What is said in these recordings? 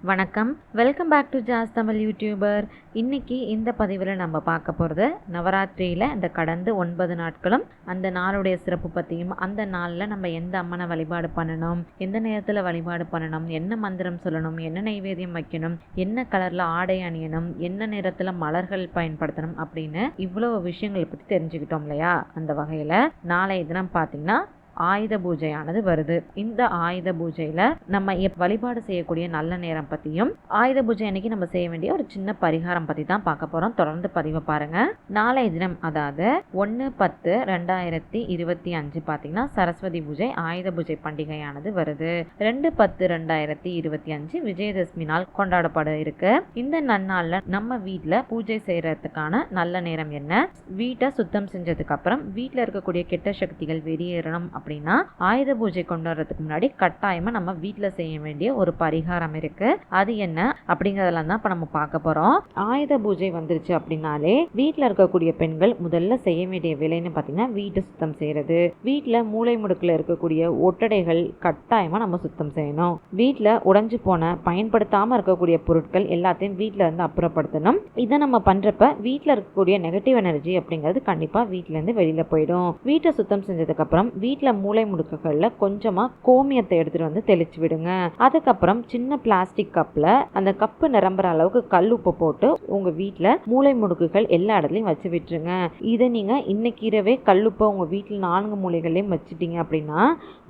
வணக்கம். Welcome back to jazz Tamil YouTuber இன்றைக்கி இந்த பதிவில் நம்ம பார்க்க போகிறது நவராத்திரியில் இந்த கடந்து ஒன்பது நாட்களும் அந்த நாளுடைய சிறப்பு பற்றியும் அந்த நாளில் நம்ம எந்த அம்மனை வழிபாடு பண்ணணும் எந்த நேரத்தில் வழிபாடு பண்ணணும் என்ன மந்திரம் சொல்லணும் என்ன நைவேத்தியம் வைக்கணும் என்ன கலரில் ஆடை அணியணும் என்ன நேரத்தில் மலர்கள் பயன்படுத்தணும் அப்படின்னு இவ்வளோ விஷயங்களை பற்றி தெரிஞ்சுக்கிட்டோம் இல்லையா? அந்த வகையில் நாளைய தினம் பார்த்தீங்கன்னா ஆயுத பூஜையானது வருது. இந்த ஆயுத பூஜையில நம்ம எப்- வழிபாடு செய்யக்கூடிய நல்ல நேரம் பற்றியும் ஆயுத பூஜை அன்னைக்கு நம்ம செய்ய வேண்டிய ஒரு சின்ன பரிகாரம் பற்றி தான் பார்க்க போறோம். தொடர்ந்து பதிவை பாருங்க. நாளைய தினம் அதாவது ஒன்று பத்து ரெண்டாயிரத்தி இருபத்தி அஞ்சு பார்த்தீங்கன்னா சரஸ்வதி பூஜை ஆயுத பூஜை பண்டிகையானது வருது. ரெண்டு பத்து ரெண்டாயிரத்தி இருபத்தி அஞ்சு விஜயதசமி நாள் கொண்டாடப்பட இருக்கு. இந்த நன்னாளில் நம்ம வீட்டில் பூஜை செய்யறதுக்கான நல்ல நேரம் என்ன? வீட்டை சுத்தம் செஞ்சதுக்கு அப்புறம் வீட்டில் இருக்கக்கூடிய கெட்ட சக்திகள் வெளியேறணும் அப்படின்னா ஆயுத பூஜை கொண்டு வர்றதுக்கு முன்னாடி கட்டாயமா நம்ம வீட்டில் செய்ய வேண்டிய ஒரு பரிகாரம் இருக்கு. அது என்ன அப்படிங்கறதெல்லாம் தான் இப்போ நம்ம பார்க்க போறோம். ஆயுத பூஜை வந்துருச்சு அப்படின்னாலே வீட்டில் இருக்கக்கூடிய பெண்கள் முதல்ல செய்ய வேண்டிய வேலைன்னு பார்த்தீங்கன்னா வீட்டை சுத்தம் செய்யறது. வீட்டில் மூளை முடுக்கில் இருக்கக்கூடிய ஒட்டடைகள் கட்டாயமா நம்ம சுத்தம் செய்யணும். வீட்டில் உடைஞ்சு போன பயன்படுத்தாம இருக்கக்கூடிய பொருட்கள் எல்லாத்தையும் வீட்டில் இருந்து அப்புறப்படுத்தணும். இதை நம்ம பண்றப்ப வீட்டில் இருக்கக்கூடிய நெகட்டிவ் எனர்ஜி அப்படிங்கிறது கண்டிப்பா வீட்டிலேருந்து இருந்து வெளியில போயிடும். வீட்டை சுத்தம் செஞ்சதுக்கு அப்புறம் வீட்டில் மூளை முடுக்குகளில் கொஞ்சமாக கோமியத்தை எடுத்துட்டு வந்து தெளிச்சு விடுங்க. அதுக்கப்புறம் சின்ன பிளாஸ்டிக் கப்பில் அந்த கப்பு நிரம்புற அளவுக்கு கல் உப்பு போட்டு உங்கள் வீட்டில் மூளை முடுக்குகள் எல்லா இடத்துலையும் வச்சு விட்டுருங்க. இதை நீங்கள் இன்னைக்கு இரவே கல்லுப்பை உங்கள் வீட்டில் நான்கு மூலைகள்லையும் வச்சுட்டீங்க அப்படின்னா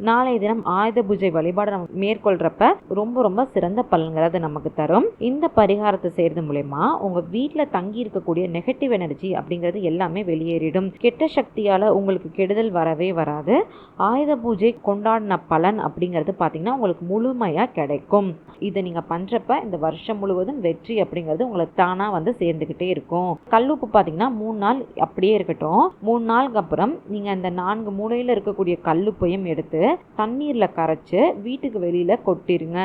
நாளைய தினம் ஆயுத பூஜை வழிபாடு நம்ம மேற்கொள்கிறப்ப ரொம்ப ரொம்ப சிறந்த பலன்களை அது நமக்கு தரும். இந்த பரிகாரத்தை செய்கிறது மூலயமா உங்கள் வீட்டில் தங்கி இருக்கக்கூடிய நெகட்டிவ் எனர்ஜி அப்படிங்கிறது எல்லாமே வெளியேறிடும். கெட்ட சக்தியால் உங்களுக்கு கெடுதல் வரவே வராது. ஆயுத பூஜை கொண்டாடின பலன் அப்படிங்கிறது பார்த்தீங்கன்னா உங்களுக்கு முழுமையாக கிடைக்கும். இதை நீங்கள் பண்ணுறப்ப இந்த வருஷம் முழுவதும் வெற்றி அப்படிங்கிறது உங்களுக்கு தானாக வந்து சேர்ந்துக்கிட்டே இருக்கும். கல்லுப்பு பார்த்தீங்கன்னா மூணு நாள் அப்படியே இருக்கட்டும். மூணு நாளுக்கு அப்புறம் நீங்கள் அந்த நான்கு மூலையில் இருக்கக்கூடிய கல்லுப்பையும் எடுத்து தண்ணீரில் கரைச்சு வீட்டுக்கு வெளியில் கொட்டிருங்க.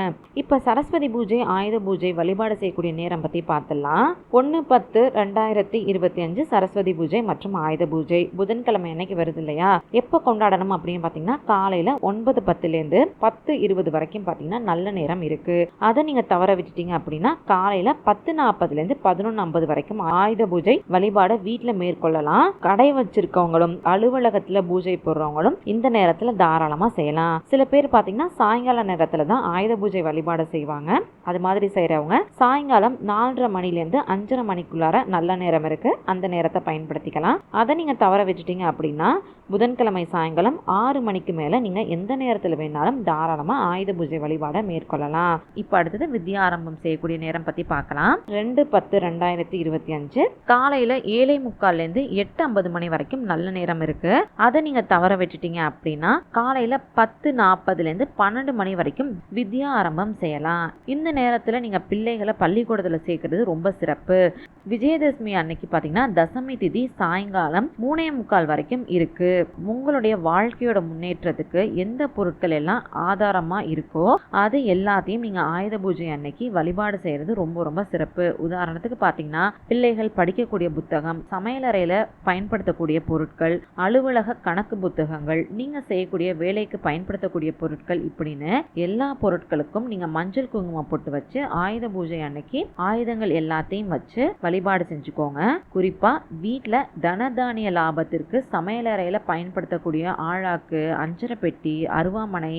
இப்போ சரஸ்வதி பூஜை ஆயுத பூஜை வழிபாடு செய்யக்கூடிய நேரம் பற்றி பார்த்துடலாம். ஒன்று பத்து ரெண்டாயிரத்தி இருபத்தி அஞ்சு சரஸ்வதி பூஜை மற்றும் ஆயுத பூஜை. புதன்கிழமை அன்னைக்கு வருது இல்லையா? எப்போ கொண்டாடணும் அப்படின்னு பார்த்தீங்கன்னா காலையில் ஒன்பது பத்துலேருந்து பத்து இருபது வரைக்கும் பார்த்தீங்கன்னா நல்ல நேரம் இருக்கு. அதை நீங்கள் தவற விட்டுட்டீங்க அப்படின்னா காலையில் பத்து நாற்பதுலேருந்து பதினொன்று ஐம்பது வரைக்கும் ஆயுத பூஜை வழிபாடை வீட்டில் மேற்கொள்ளலாம். கடை வச்சிருக்கவங்களும் அலுவலகத்தில் பூஜை போடுறவங்களும் இந்த நேரத்தில் தாராளமாக செய்யலாம். சில பேர் பார்த்தீங்கன்னா சாயங்கால நேரத்தில் தான் ஆயுத பூஜை வழிபாடு செய்வாங்க. அது மாதிரி செய்கிறவங்க சாயங்காலம் நாலரை மணிலேருந்து அஞ்சரை மணிக்குள்ளார நல்ல நேரம் இருக்கு. அந்த நேரத்தை பயன்படுத்திக்கலாம். அதை நீங்கள் தவற விட்டுட்டீங்க அப்படின்னா புதன்கிழமை சாயங்காலம் ஆறு மணிக்கு மேலே நீங்கள் எந்த நேரத்தில் வேணாலும் தாராளமாக ஆயுத பூஜை வழிபாடை மேற்கொள்ளலாம். இப்போ அடுத்தது வித்யா ஆரம்பம் செய்யக்கூடிய நேரம் பற்றி பார்க்கலாம் ரெண்டு பத்து ரெண்டாயிரத்தி இருபத்தி அஞ்சு காலையில் ஏழை முக்கால்லேருந்து எட்டு ஐம்பது மணி வரைக்கும் நல்ல நேரம் இருக்கு. அதை நீங்கள் தவற விட்டுட்டீங்க அப்படின்னா காலையில் பத்து நாற்பதுலேருந்து பன்னெண்டு மணி வரைக்கும் வித்யா ஆரம்பம் செய்யலாம். இந்த நேரத்தில் நீங்கள் பிள்ளைகளை பள்ளிக்கூடத்தில் சேர்க்கறது ரொம்ப சிறப்பு. விஜயதசமி அன்னைக்கு பார்த்தீங்கன்னா தசமி திதி சாயங்காலம் மூணே முக்கால் வரைக்கும் இருக்கு. உங்களுடைய வாழ்க்கையோட முன்னேற்றத்துக்கு எந்த பொருட்கள் எல்லாம் ஆதாரமாக இருக்கோ அது எல்லாத்தையும் நீங்கள் ஆயுத பூஜை அன்னைக்கு வழிபாடு செய்கிறது ரொம்ப ரொம்ப சிறப்பு. உதாரணத்துக்கு பார்த்தீங்கன்னா பிள்ளைகள் படிக்கக்கூடிய புத்தகம் சமையலறையில் பயன்படுத்தக்கூடிய பொருட்கள் அலுவலக கணக்கு புத்தகங்கள் நீங்கள் செய்யக்கூடிய வேலைக்கு பயன்படுத்தக்கூடிய பொருட்கள் இப்படின்னு எல்லா பொருட்களுக்கும் நீங்கள் மஞ்சள் குங்குமம் போட்டு வச்சு ஆயுத பூஜை அன்னைக்கு ஆயுதங்கள் எல்லாத்தையும் வச்சு வழிபாடு செஞ்சுக்கோங்க. குறிப்பாக வீட்டில் தனதானிய லாபத்திற்கு சமையலறையில் பயன்படுத்தக்கூடிய ஆழாக்கு அஞ்சரை பெட்டி அருவாமனை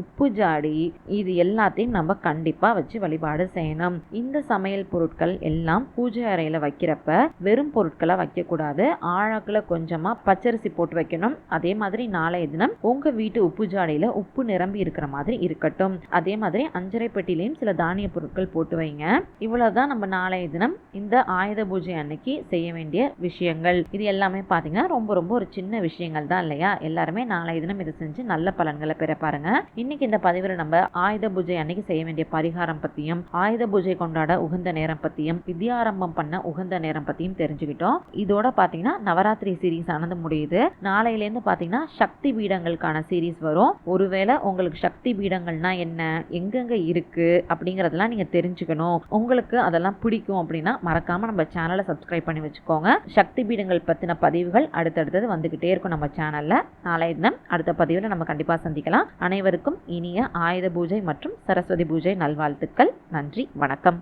உப்பு ஜாடி இது எல்லாத்தையும் நம்ம கண்டிப்பாக வச்சு வழிபாடு செய்யணும். இந்த சமையல் பொருட்கள் எல்லாம் பூஜை அறையில் வைக்கிறப்ப வெறும் பொருட்களை வைக்கக்கூடாது. ஆழக்கில் கொஞ்சமாக பச்சரிசி போட்டு வைக்கணும். அதே மாதிரி நாளைய தினம் உங்கள் வீட்டு உப்பு ஜாடியில் உப்பு நிரம்பி இருக்கிற மாதிரி இருக்கட்டும். அதே மாதிரி அஞ்சரை பெட்டிலையும் சில தானிய பொருட்கள் போட்டு வைங்க. இவ்வளோதான் நம்ம நாளைய தினம் இந்த ஆயுத பூஜை அன்னைக்கு செய்ய வேண்டிய விஷயங்கள். இது எல்லாமே பார்த்தீங்கன்னா ரொம்ப ரொம்ப ஒரு சின்ன விஷயங்கள் தான் இல்லையா? எல்லாருமே நாளைய தினம் இதை செஞ்சு நல்ல பலன்களை பெற பாருங்க. இன்னைக்கு இந்த பதிவில் நம்ம ஆயுத பூஜை அன்னைக்கு செய்ய வேண்டிய பரிகாரம் பத்தியும் ஆயுத பூஜை கொண்டாட உகந்த நேரம் பத்தியும் வித்யாரம்பம் பண்ண உகந்த நேரம் பத்தியும் தெரிஞ்சுக்கிட்டோம். இதோட பாத்தீங்கன்னா நவராத்திரி சீரீஸ் ஆனது முடியுது. நாளையிலேருந்து பாத்தீங்கன்னா சக்தி பீடங்களுக்கான சீரீஸ் வரும். ஒருவேளை உங்களுக்கு சக்தி பீடங்கள்னா என்ன? எங்கெங்க இருக்கு? அப்படிங்கறதெல்லாம் நீங்க தெரிஞ்சுக்கணும். உங்களுக்கு அதெல்லாம் பிடிக்கும் அப்படின்னா மறக்காம நம்ம சேனலை சப்ஸ்கிரைப் பண்ணி வச்சுக்கோங்க. சக்தி பீடங்கள் பத்தின பதிவுகள் அடுத்தடுத்தது வந்துகிட்டே இருக்கும் நம்ம சேனல்ல நாளைய தினம் அடுத்த பதிவில் நம்ம கண்டிப்பா சந்திக்கலாம். அனைவருக்கும் அனைவருக்கும் இனிய ஆயுத பூஜை மற்றும் சரஸ்வதி பூஜை நல்வாழ்த்துக்கள். நன்றி. வணக்கம்.